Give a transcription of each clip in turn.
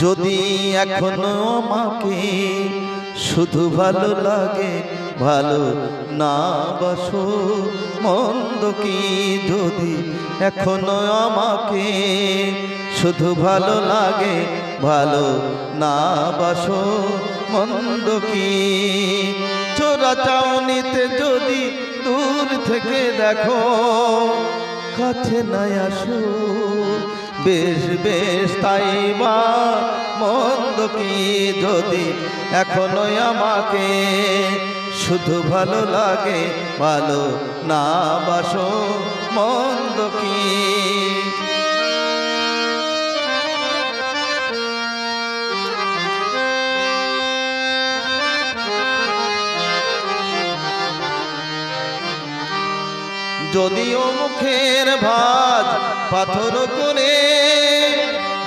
যদি এখনও আমাকে শুধু ভালো লাগে, ভালো না বাসো, মন্দ কি যদি এখনও আমাকে শুধু ভালো লাগে, ভালো না বাসো, মন্দ কি? চোরা চাউনিতে যদি দূর থেকে দেখো, কাছে নাই আসো বেশ বেশ, তাই বা মন্দ কি যদি? এখনও আমাকে শুধু ভালো লাগে, ভালো না বাসো, মন্দ কি? যদিও মুখের ভাজ পাথর করে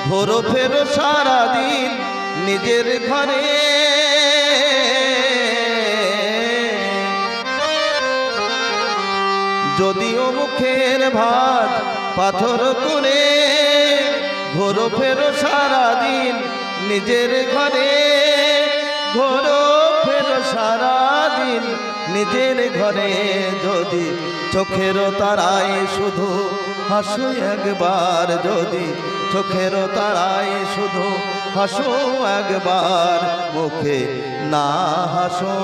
ভোরো ফেরো সারাদিন নিজের ঘরে। যদিও মুখের ভাত পাথর করে ঘোরো ফেরো সারাদিন নিজের ঘরে। ঘোরো নিজের ঘরে যদি চোখেরও তারায় শুধু হাসু একবার, যদি চোখেরও তারায় শুধু হাসো একবার, মুখে না হাসো,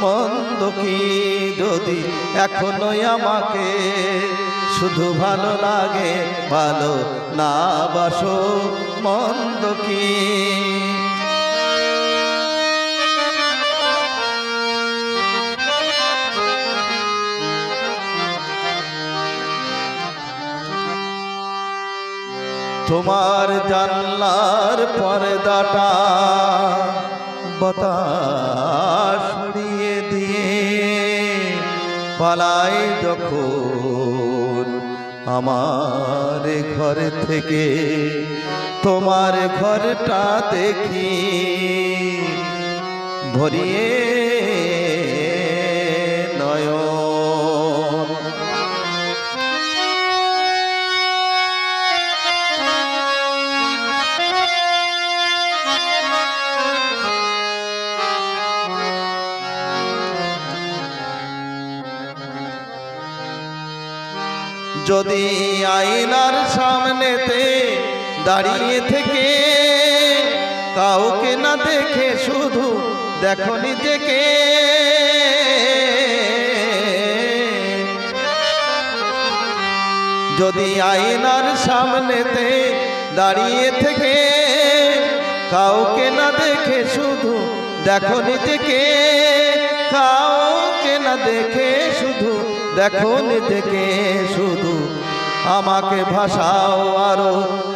মন্দ কি? যদি এখনোই আমাকে শুধু ভালো লাগে, ভালো না বাসো, মন্দ কি? তোমার জানলার পর্দাটা বাতাস উড়িয়ে দিয়ে পালাই যখন আমার ঘর থেকে তোমার ঘরটা দেখি ভরিয়ে যদি আয়নার সামনেতে দাঁড়িয়ে থেকে কাউকে না দেখে শুধু দেখো নিজেকে। যদি আয়নার সামনেতে দাঁড়িয়ে থেকে কাউকে না দেখে শুধু দেখো নিজেকে। কাউকে না দেখে শুধু দেখো নিজেকে, শুধু আমাকে ভাষাও আরও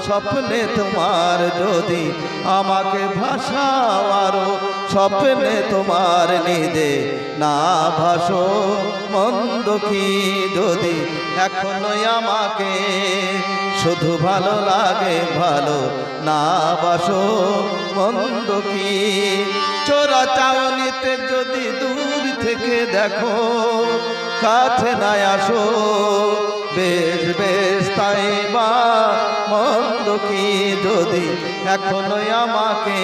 স্বপ্নে তোমার যদি। আমাকে ভাষাও আরও স্বপ্নে তোমার নিদে। না ভাসো মন্দ কি যদি, এখনোই আমাকে শুধু ভালো লাগে ভালো। না বাসো মন্দ কি, চোরা চাউনিতে যদি দূর থেকে দেখো, কাছে না আসো বেশ বেশ, তাই বা মন্দ কি যদি এখনোই আমাকে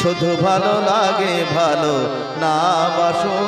শুধু ভালো লাগে, ভালো না বাসো।